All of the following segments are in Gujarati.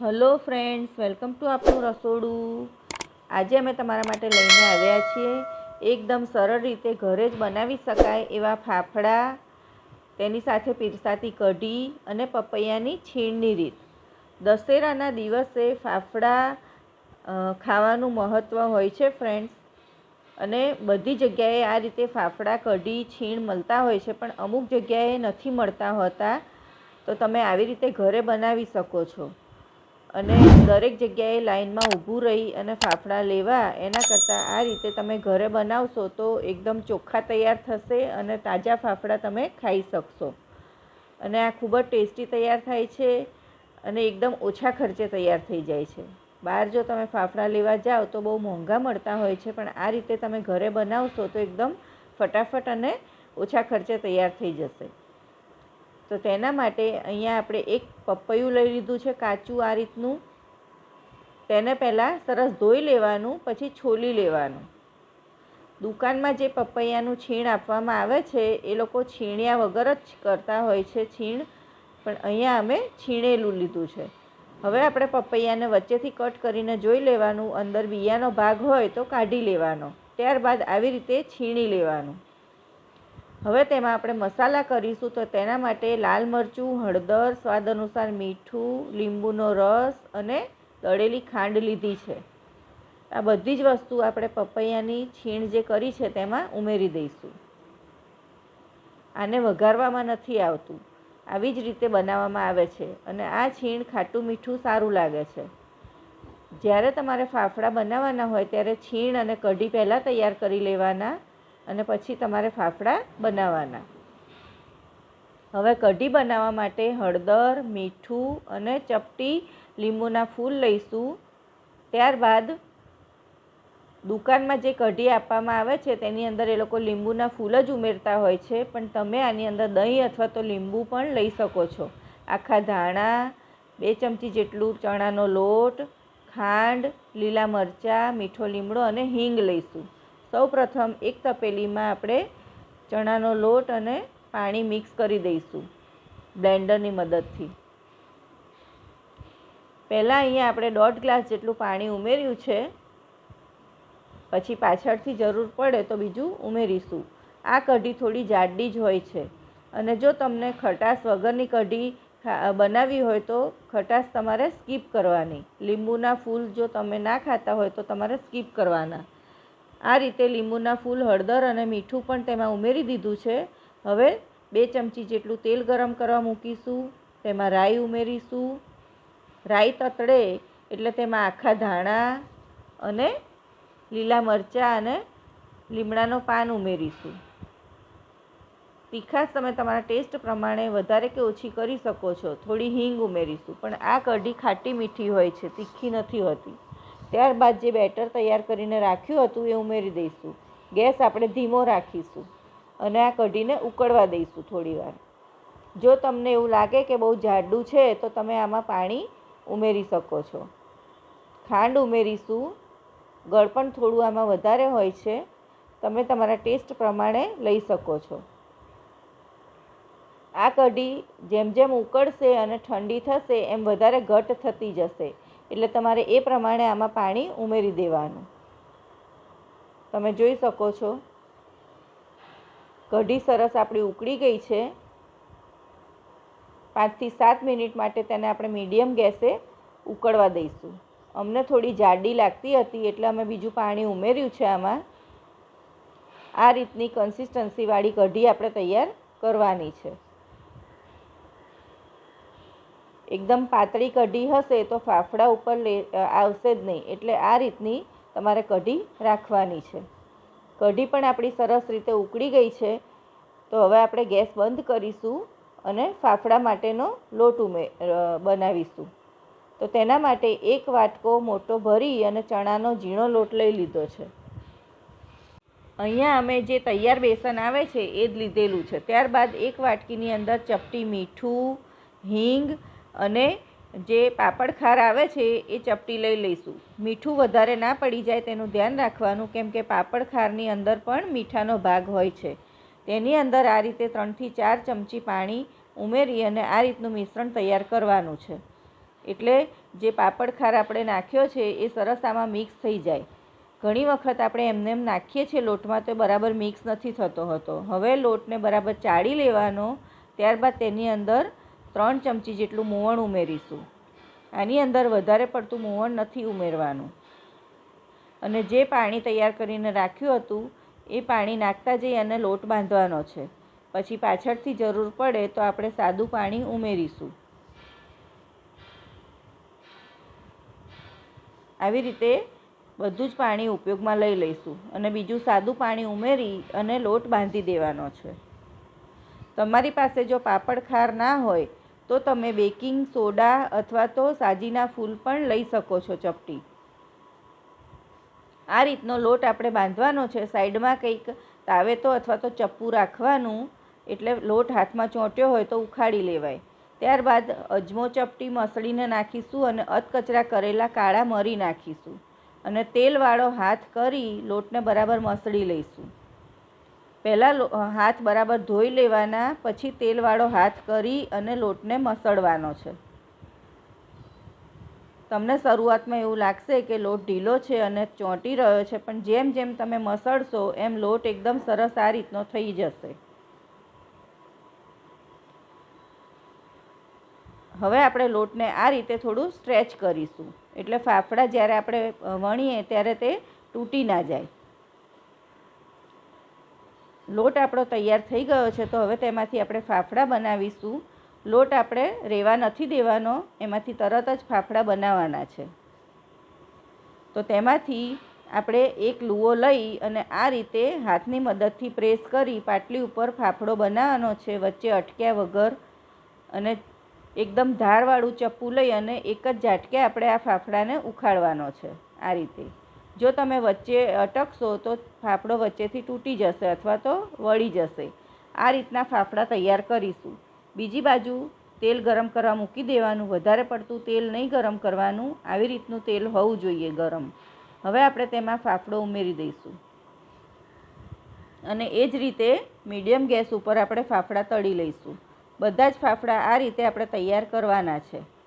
હલો ફ્રેન્ડ્સ, વેલકમ ટુ આપણું રસોડું. આજે અમે તમારા માટે લઈને આવ્યા છીએ. એકદમ સરળ રીતે ઘરે જ બનાવી શકાય એવા ફાફડા, તેની સાથે પીરસાતી કઢી અને પપૈયાની છીણની રીત. દશેરાના દિવસે ફાફડા ખાવાનું મહત્ત્વ હોય છે ફ્રેન્ડ્સ. અને બધી જગ્યાએ આ રીતે ફાફડા, કઢી, છીણ મળતા હોય છે, પણ અમુક જગ્યાએ નથી મળતા હોતા. તો તમે આવી રીતે ઘરે બનાવી શકો છો. અને દરેક જગ્યાએ લાઈનમાં ઊભું રહી અને ફાફડા લેવા, એના કરતાં આ રીતે તમે ઘરે બનાવશો તો એકદમ ચોખ્ખા તૈયાર થશે અને તાજા ફાફડા તમે ખાઈ શકશો. અને આ ખૂબ જ ટેસ્ટી તૈયાર થાય છે અને એકદમ ઓછા ખર્ચે તૈયાર થઈ જાય છે. બહાર જો તમે ફાફડા લેવા જાઓ તો બહુ મોંઘા મળતા હોય છે, પણ આ રીતે તમે ઘરે બનાવશો તો એકદમ ફટાફટ અને ઓછા ખર્ચે તૈયાર થઈ જશે. તો તેના માટે અહીંયા આપણે એક પપૈયું લઈ લીધું છે, કાચું આ રીતનું. તેને પહેલાં સરસ ધોઈ લેવાનું, પછી છોલી લેવાનું. દુકાનમાં જે પપૈયાનું છીણ આપવામાં આવે છે, એ લોકો છીણ્યા વગર જ કરતા હોય છે છીણ, પણ અહીંયા અમે છીણેલું લીધું છે. હવે આપણે પપૈયાને વચ્ચેથી કટ કરીને જોઈ લેવાનું, અંદર બિયાનો ભાગ હોય તો કાઢી લેવાનો. ત્યારબાદ આવી રીતે છીણી લેવાનું. હવે તેમાં આપણે મસાલા કરીશું તો તેના માટે લાલ મરચું, હળદર, સ્વાદ અનુસાર મીઠું, લીંબુનો રસ અને દળેલી ખાંડ લીધી છે. આ બધી જ વસ્તુ આપણે પપૈયાની છીણ જે કરી છે તેમાં ઉમેરી દઈશું. આને વઘારવામાં નથી આવતું. આવી જ રીતે બનાવવામાં આવે છે અને આ છીણ ખાટું મીઠું સારું લાગે છે. જ્યારે તમારે ફાફડા બનાવવાના હોય ત્યારે છીણ અને કઢી પહેલાં તૈયાર કરી લેવાના. અને પછી તમારે ફાફડા બનાવવાના. હવે કઢી બનાવવા માટે હળદર, મીઠું અને ચપટી લીંબુના ફૂલ લઈશું. ત્યારબાદ દુકાનમાં જે કઢી આપવામાં આવે છે, તેની અંદર એ લોકો લીંબુના ફૂલ જ ઉમેરતા હોય છે, પણ તમે આની અંદર દહીં અથવા તો લીંબુ પણ લઈ શકો છો. આખા ધાણા, બે ચમચી જેટલું ચણાનો લોટ, ખાંડ, લીલા મરચાં, મીઠો લીમડો અને હિંગ લઈશું. સૌ પ્રથમ એક તપેલીમાં આપણે ચણાનો લોટ અને પાણી મિક્સ કરી દઈશું બ્લેન્ડરની મદદથી. પહેલાં અહીંયા આપણે દોઢ ગ્લાસ જેટલું પાણી ઉમેર્યું છે. પછી પાછળથી જરૂર પડે તો બીજું ઉમેરીશું. આ કઢી થોડી જાડી જ હોય છે અને જો તમને ખટાશ વગરની કઢી બનાવવી હોય તો ખટાશ તમારે સ્કીપ કરવાની. લીંબુના ફૂલ જો તમે ના ખાતા હોય તો તમારે સ્કીપ કરવાના. આ રીતે લીંબુના ફૂલ, હળદર અને મીઠું પણ તેમાં ઉમેરી દીધું છે. હવે બે ચમચી જેટલું તેલ ગરમ કરવા મૂકીશું, તેમાં રાઈ ઉમેરીશું. રાઈ તતડે એટલે તેમાં આખા ધાણા અને લીલા મરચાં અને લીમડાનો પાન ઉમેરીશું. તીખાશ તમે તમારા ટેસ્ટ પ્રમાણે વધારે કે ઓછી કરી શકો છો. થોડી હિંગ ઉમેરીશું. પણ આ કઢી ખાટી મીઠી હોય છે, તીખી નથી હોતી. ત્યારબાદ જે બેટર તૈયાર કરીને રાખ્યું હતું એ ઉમેરી દઈશું. ગેસ આપણે ધીમો રાખીશું અને આ કઢીને ઉકળવા દઈશું થોડીવાર જો તમને એવું લાગે કે બહુ જાડું છે, તો તમે આમાં પાણી ઉમેરી શકો છો. ખાંડ ઉમેરીશું. ગળપણ થોડું આમાં વધારે હોય છે. તમે તમારા ટેસ્ટ પ્રમાણે લઈ શકો છો. આ કઢી જેમ જેમ ઉકળશે અને ઠંડી થશે, એમ વધારે ઘટ થતી જશે. એટલે તમારે એ પ્રમાણે આમાં પાણી ઉમેરી દેવાનું. તમે જોઈ શકો છો, કઢી સરસ આપણી ઉકળી ગઈ છે. પાંચથી સાત મિનિટ માટે તેને આપણે મીડિયમ ગેસે ઉકળવા દઈશું. અમને થોડી જાડી લાગતી હતી, એટલે અમે બીજું પાણી ઉમેર્યું છે આમાં. આ રીતની કન્સિસ્ટન્સીવાળી કઢી આપણે તૈયાર કરવાની છે. એકદમ પાતળી કઢી હશે તો ફાફડા ઉપર લે આવશે જ નહીં. એટલે આ રીતની તમારે કઢી રાખવાની છે. કઢી પણ આપણી સરસ રીતે ઉકળી ગઈ છે. તો હવે આપણે ગેસ બંધ કરીશું અને ફાફડા માટેનો લોટ ઉમે બનાવીશું. તો તેના માટે એક વાટકો મોટો ભરી અને ચણાનો ઝીણો લોટ લઈ લીધો છે. અહીંયા અમે જે તૈયાર બેસન આવે છે એ જ લીધેલું છે. ત્યારબાદ એક વાટકીની અંદર ચપટી મીઠું, હિંગ અને જે પાપડ ખાર આવે છે, એ ચપટી લઈ લઈશું. મીઠું વધારે ના પડી જાય તેનું ધ્યાન રાખવાનું, કેમ કે પાપડ ખારની અંદર પણ મીઠાનો ભાગ હોય છે. તેની અંદર આ રીતે ત્રણથી ચાર ચમચી પાણી ઉમેરી અને આ રીતનું મિશ્રણ તૈયાર કરવાનું છે. એટલે જે પાપડ ખાર આપણે નાખ્યો છે, એ સરસ આમાં મિક્સ થઈ જાય. ઘણી વખત આપણે એમને એમ નાખીએ છીએ લોટમાં, તો બરાબર મિક્સ નથી થતો હતો. હવે લોટને બરાબર ચાળી લેવાનો, ત્યારબાદ તેની અંદર ત્રણ ચમચી જેટલું મોવણ ઉમેરીશું. આની અંદર વધારે પડતું મોવણ નથી ઉમેરવાનું. અને જે પાણી તૈયાર કરીને રાખ્યું હતું, એ પાણી નાખતા જઈ અને લોટ બાંધવાનો છે. પછી પાછળથી જરૂર પડે તો આપણે સાદું પાણી ઉમેરીશું. આવી રીતે બધું જ પાણી ઉપયોગમાં લઈ લઈશું અને બીજું સાદું પાણી ઉમેરી અને લોટ બાંધી દેવાનો છે. તમારી પાસે જો પાપડ ખાર ના હોય તો તમે બેકિંગ સોડા અથવા તો સાજીના ફૂલ પણ લઈ શકો છો ચપટી. આ રીતનો લોટ આપણે બાંધવાનો છે. સાઈડમાં કંઈક તાવેતો અથવા તો ચપ્પુ રાખવાનું, એટલે લોટ હાથમાં ચોંટ્યો હોય તો ઉખાડી લેવાય. ત્યારબાદ અજમો ચપટી મસળીને નાખીશું અને અધકચરા કરેલા કાળા મરી નાખીશું. અને તેલવાળો હાથ કરી લોટને બરાબર મસળી લઈશું. પહેલાં હાથ બરાબર ધોઈ લેવાના, પછી તેલવાળો હાથ કરી અને લોટને મસળવાનો છે. તમને શરૂઆતમાં એવું લાગશે કે લોટ ઢીલો છે અને ચોંટી રહ્યો છે, પણ જેમ જેમ તમે મસળશો, એમ લોટ એકદમ સરસ આ રીતનો થઈ જશે. હવે આપણે લોટને આ રીતે થોડું સ્ટ્રેચ કરીશું. એટલે ફાફડા જ્યારે આપણે વણીએ ત્યારે તે તૂટી ના જાય. લોટ આપણો તૈયાર થઈ ગયો છે, તો હવે તેમાંથી આપણે ફાફડા બનાવીશું. લોટ આપણે રેવા નથી દેવાનો, એમાંથી તરત જ ફાફડા બનાવવાના છે. તો તેમાંથી આપણે એક લુઓ લઈ અને આ રીતે હાથની મદદથી પ્રેસ કરી પાટલી ઉપર ફાફડો બનાવવાનો છે, વચ્ચે અટક્યા વગર. અને એકદમ ધારવાળું ચપ્પુ લઈ અને એક જ ઝાટકે આપણે આ ફાફડાને ઉખાડવાનો છે, આ રીતે. જો તમે વચ્ચે અટકશો તો ફાફડો વચ્ચેથી તૂટી જશે અથવા તો વળી જશે. આ રીતના ફાફડા તૈયાર કરીશું. બીજી બાજુ તેલ ગરમ કરવા મૂકી દેવાનું. વધારે પડતું તેલ નહીં ગરમ કરવાનું. આવી રીતનું તેલ હોવું જોઈએ ગરમ. હવે આપણે તેમાં ફાફડો ઉમેરી દઈશું. અને એ જ રીતે મીડિયમ ગેસ ઉપર આપણે ફાફડા તળી લઈશું. બધા જ ફાફડા આ રીતે આપણે તૈયાર કરવાના છે.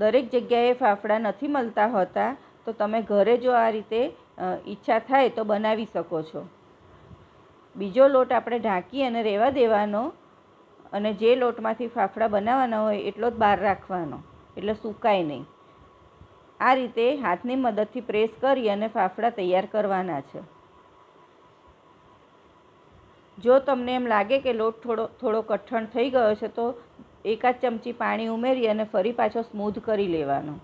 દરેક જગ્યાએ ફાફડા નથી મળતા હોતા, તો તમે ઘરે જો આ રીતે ઈચ્છા થાય તો બનાવી શકો છો. બીજો લોટ આપણે ઢાંકી અને રહેવા દેવાનો અને જે લોટમાંથી ફાફડા બનાવવાના હોય એટલો જ બહાર રાખવાનો, એટલે સુકાય નહીં. આ રીતે હાથની મદદથી પ્રેસ કરી અને ફાફડા તૈયાર કરવાના છે. જો તમને એમ લાગે કે લોટ થોડો થોડો કઠણ થઈ ગયો છે, તો એકાદ ચમચી પાણી ઉમેરી અને ફરી પાછો સ્મૂધ કરી લેવાનો.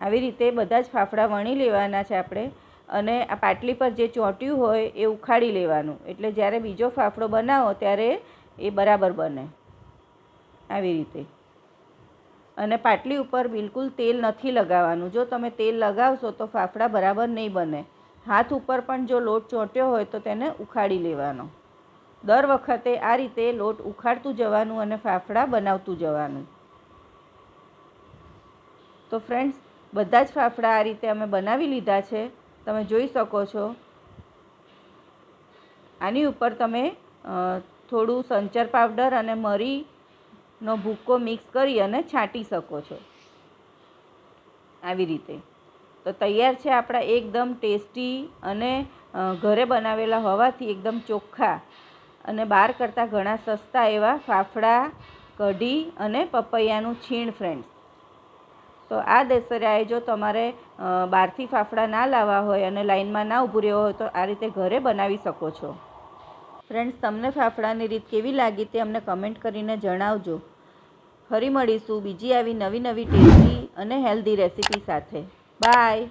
આવી રીતે બધા જ ફાફડા વણી લેવાના છે આપણે અને આ પાટલી પર જે ચોંટ્યું હોય એ ઉખાડી લેવાનું. એટલે જ્યારે બીજો ફાફડો બનાવો ત્યારે એ બરાબર બને. આવી રીતે. અને પાટલી ઉપર બિલકુલ તેલ નથી લગાવવાનું. જો તમે તેલ લગાવશો તો ફાફડા બરાબર નહીં બને. હાથ ઉપર પણ જો લોટ ચોંટ્યો હોય તો તેને ઉખાડી લેવાનો. દર વખતે આ રીતે લોટ ઉખાડતું જવાનું અને ફાફડા બનાવતું જવાનું. તો ફ્રેન્ડ્સ બધા જ ફાફડા આ રીતે અમે બનાવી લીધા છે. તમે જોઈ શકો છો. આની ઉપર તમે થોડું સંચર પાવડર અને મરીનો ભૂક્કો મિક્સ કરી અને છાંટી શકો છો. આવી રીતે. તો તૈયાર છે આપણા એકદમ ટેસ્ટી અને ઘરે બનાવેલા હોવાથી એકદમ ચોખ્ખા અને બહાર કરતાં ઘણા સસ્તા એવા ફાફડા, કઢી અને પપૈયાનું છીણ ફ્રેન્ડ્સ તો આ દશેરાએ જો તમારે બહારથી ફાફડા ના લાવવા હોય અને લાઈનમાં ના ઊભું રહેવું હોય તો આ રીતે ઘરે બનાવી શકો છો. ફ્રેન્ડ્સ તમને ફાફડાની રીત કેવી લાગી તે અમને કમેન્ટ કરીને જણાવજો. ફરી મળીશું બીજી આવી નવી નવી ટેસ્ટી અને હેલ્ધી રેસીપી સાથે. બાય